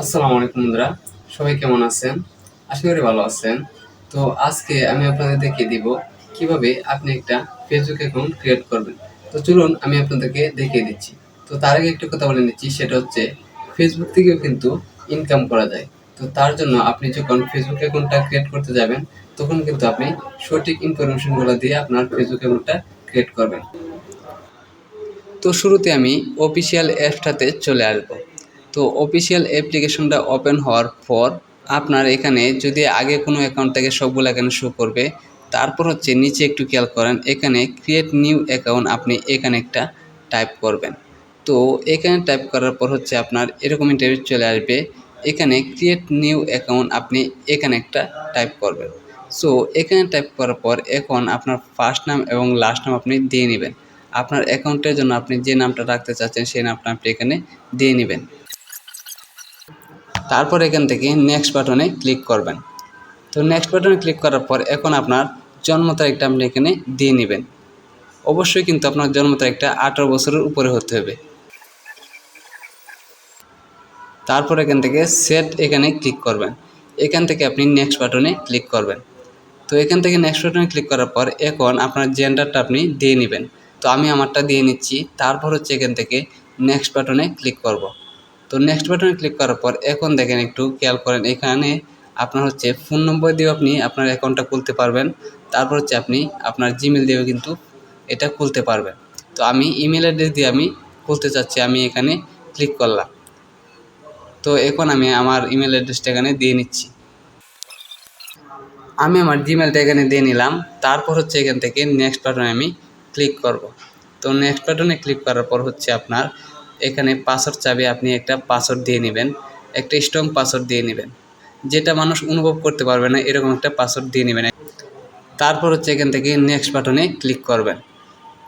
আসসালামু আলাইকুম বন্ধুরা, সবাই কেমন আছেন? আশা করি ভালো আছেন। তো আজকে আমি আপনাদের দেখিয়ে দিব কীভাবে আপনি একটা ফেসবুক অ্যাকাউন্ট ক্রিয়েট করবেন। তো চলুন আমি আপনাদেরকে দেখিয়ে দিচ্ছি। তো তার আগে একটু কথা বলে নিচ্ছি, সেটা হচ্ছে ফেসবুক থেকেও কিন্তু ইনকাম করা যায়। তো তার জন্য আপনি যখন ফেসবুক অ্যাকাউন্টটা ক্রিয়েট করতে যাবেন, তখন কিন্তু আপনি সঠিক ইনফরমেশনগুলো দিয়ে আপনার ফেসবুক অ্যাকাউন্টটা ক্রিয়েট করবেন। তো শুরুতে আমি অফিসিয়াল অ্যাপটাতে চলে আসব। তো অফিসিয়াল অ্যাপ্লিকেশনটা ওপেন হওয়ার পর আপনার এখানে যদি আগে কোনো অ্যাকাউন্ট থেকে সবগুলো এখানে শো করবে, তারপর হচ্ছে নিচে একটু খেয়াল করেন, এখানে ক্রিয়েট নিউ অ্যাকাউন্ট আপনি এখানে একটা টাইপ করবেন। তো এখানে টাইপ করার পর হচ্ছে আপনার এরকম ইন্টারভিউ চলে আসবে, এখানে ক্রিয়েট নিউ অ্যাকাউন্ট আপনি এখানে একটা টাইপ করবেন। সো এখানে টাইপ করার পর এখন আপনার ফার্স্ট নাম এবং লাস্ট নাম আপনি দিয়ে নেবেন। আপনার অ্যাকাউন্টের জন্য আপনি যে নামটা রাখতে চাচ্ছেন, সেই নামটা আপনি এখানে দিয়ে নেবেন। তারপর এখান থেকে নেক্সট বাটনে ক্লিক করবেন। তো নেক্সট বাটনে ক্লিক করার পর এখন আপনার জন্ম তারিখটা আপনি এখানে দিয়ে নেবেন। অবশ্যই কিন্তু আপনার জন্ম তারিখটা আঠারো বছরের উপরে হতে হবে। তারপর এখান থেকে সেট এখানে ক্লিক করবেন। এখান থেকে আপনি নেক্সট বাটনে ক্লিক করবেন। তো এখান থেকে নেক্সট বাটনে ক্লিক করার পর এখন আপনার জেন্ডারটা আপনি দিয়ে নেবেন। তো আমি আমারটা দিয়ে নিচ্ছি। তারপর হচ্ছে এখান থেকে নেক্সট বাটনে ক্লিক করব। তো নেক্সট বাটনে ক্লিক করার পর এখন দেখেন একটু খেয়াল করেন, এখানে আপনার হচ্ছে ফোন নম্বর দিয়েও আপনি আপনার অ্যাকাউন্টটা খুলতে পারবেন। তারপর হচ্ছে আপনি আপনার জিমেল দিয়েও কিন্তু এটা খুলতে পারবেন। তো আমি ইমেল অ্যাড্রেস দিয়ে আমি খুলতে চাচ্ছি, আমি এখানে ক্লিক করলাম। তো এখন আমি আমার ইমেল অ্যাড্রেসটা এখানে দিয়ে নিচ্ছি। আমি আমার জিমেলটা এখানে দিয়ে নিলাম। তারপর হচ্ছে এখান থেকে নেক্সট বাটনে আমি ক্লিক করব। তো নেক্সট বাটনে ক্লিক করার পর হচ্ছে আপনার এখানে পাসওয়ার্ড চাবি আপনি একটা পাসওয়ার্ড দিয়ে নেবেন, একটা স্ট্রং পাসওয়ার্ড দিয়ে নেবেন। যেটা মানুষ অনুভব করতে পারবে না, এরকম একটা পাসওয়ার্ড দিয়ে নেবেন। তারপর হচ্ছে এখান থেকে নেক্সট বাটনে ক্লিক করবেন।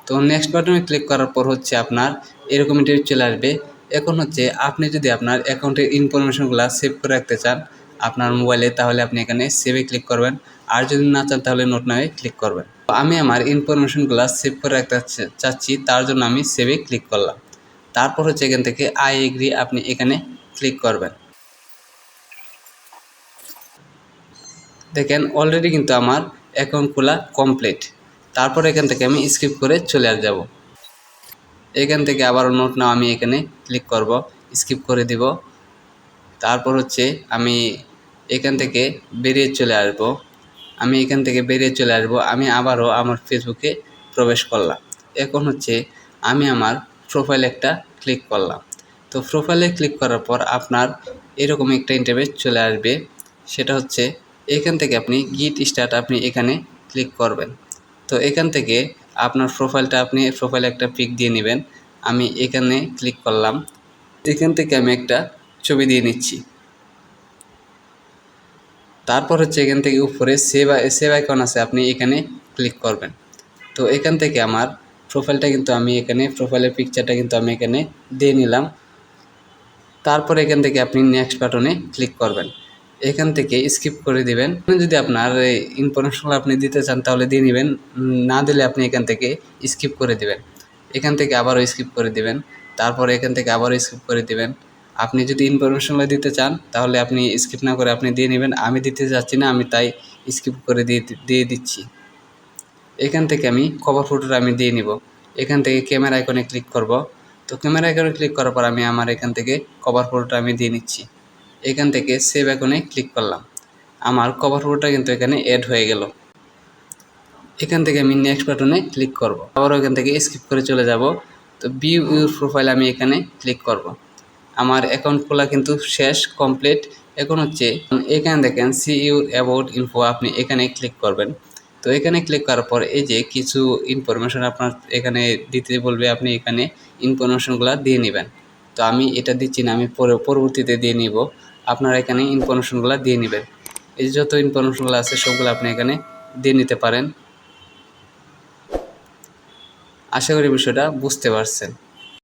তো নেক্সট বাটনে ক্লিক করার পর হচ্ছে আপনার এরকম ইন্টারভিউ চলে আসবে। এখন হচ্ছে আপনি যদি আপনার অ্যাকাউন্টের ইনফরমেশনগুলো সেভ করে রাখতে চান আপনার মোবাইলে তাহলে আপনি এখানে সেভে ক্লিক করবেন। আর যদি না চান, তাহলে নোট নামে ক্লিক করবেন। আমি আমার ইনফরমেশনগুলো সেভ করে রাখতে চাচ্ছি, তার জন্য আমি সেভে ক্লিক করলাম। তারপর হচ্ছে এখান থেকে আই এগ্রি আপনি এখানে ক্লিক করবেন। দেখেন অলরেডি কিন্তু আমার অ্যাকাউন্ট খোলা কমপ্লিট তারপর এখান থেকে আমি স্কিপ করে চলে আর যাব। এখান থেকে আবারও নোট নাও, আমি এখানে ক্লিক করব স্কিপ করে দিব। তারপর হচ্ছে আমি এখান থেকে বেরিয়ে চলে আসব। আমি এখান থেকে বেরিয়ে চলে আসব, আমি আবারও আমার ফেসবুকে প্রবেশ করলাম। এখন হচ্ছে আমি আমার প্রোফাইল একটা ক্লিক করলাম। তো প্রোফাইলে ক্লিক করার পর আপনার এরকম একটা ইন্টারভিউ চলে আসবে। সেটা হচ্ছে এখান থেকে আপনি গিট স্টার্ট আপনি এখানে ক্লিক করবেন। তো এখান থেকে আপনার প্রোফাইলটা আপনি প্রোফাইলে একটা পিক দিয়ে নেবেন। আমি এখানে ক্লিক করলাম। এখান থেকে আমি একটা ছবি দিয়ে নিচ্ছি। তারপর হচ্ছে এখান থেকে উপরে সেভ সেভ আইকন আছে, আপনি এখানে ক্লিক করবেন। তো এখান থেকে আমার প্রোফাইলটা কিন্তু আমি এখানে প্রোফাইলের পিকচারটা কিন্তু আমি এখানে দিয়ে নিলাম। তারপর এখান থেকে আপনি নেক্সট বাটনে ক্লিক করবেন। এখান থেকে স্কিপ করে দিবেন। যদি আপনার ইনফরমেশনগুলো আপনি দিতে চান, তাহলে দিয়ে নেবেন। না দিলে আপনি এখান থেকে স্কিপ করে দিবেন। এখান থেকে আবারও স্কিপ করে দিবেন। তারপর এখান থেকে আবারও স্কিপ করে দিবেন। আপনি যদি ইনফরমেশনগুলো দিতে চান, তাহলে আপনি স্কিপ না করে আপনি দিয়ে নেবেন। আমি দিতে চাচ্ছি না, আমি তাই স্কিপ করে দিয়ে দিয়ে দিচ্ছি। এখান থেকে আমি কভার ফটোটা আমি দিয়ে নিব। এখান থেকে ক্যামেরা আইকনে ক্লিক করব। তো ক্যামেরা আইকনে ক্লিক করার পর আমি আমার এখান থেকে কভার ফটোটা আমি দিয়ে নিচ্ছি। এখান থেকে সেভ আইকনে ক্লিক করলাম। আমার কভার ফটোটা কিন্তু এখানে অ্যাড হয়ে গেল। এখান থেকে আমি নেক্সট বাটনে ক্লিক করব। আবার এখান থেকে স্কিপ করে চলে যাব। তো ভিউ ইউর প্রোফাইল আমি এখানে ক্লিক করব। আমার অ্যাকাউন্ট খোলা কিন্তু শেষ কমপ্লিট এখন হচ্ছে, এখানে দেখেন সি ইউর অ্যাবাউট ইনফো আপনি এখানে ক্লিক করবেন। তো এখানে ক্লিক করার পর এই যে কিছু ইনফরমেশন আপনার এখানে দিতে বলবে আপনি এখানে ইনফরমেশনগুলো দিয়ে নেবেন। তো আমি এটা দিচ্ছি না, আমি পরে, পরবর্তীতে দিয়ে নিব। আপনারা এখানে ইনফরমেশনগুলো দিয়ে নেবেন। এই যে যত ইনফরমেশনগুলো আছে সবগুলো আপনি এখানে দিয়ে নিতে পারেন। আশা করি বিষয়টা বুঝতে পারছেন।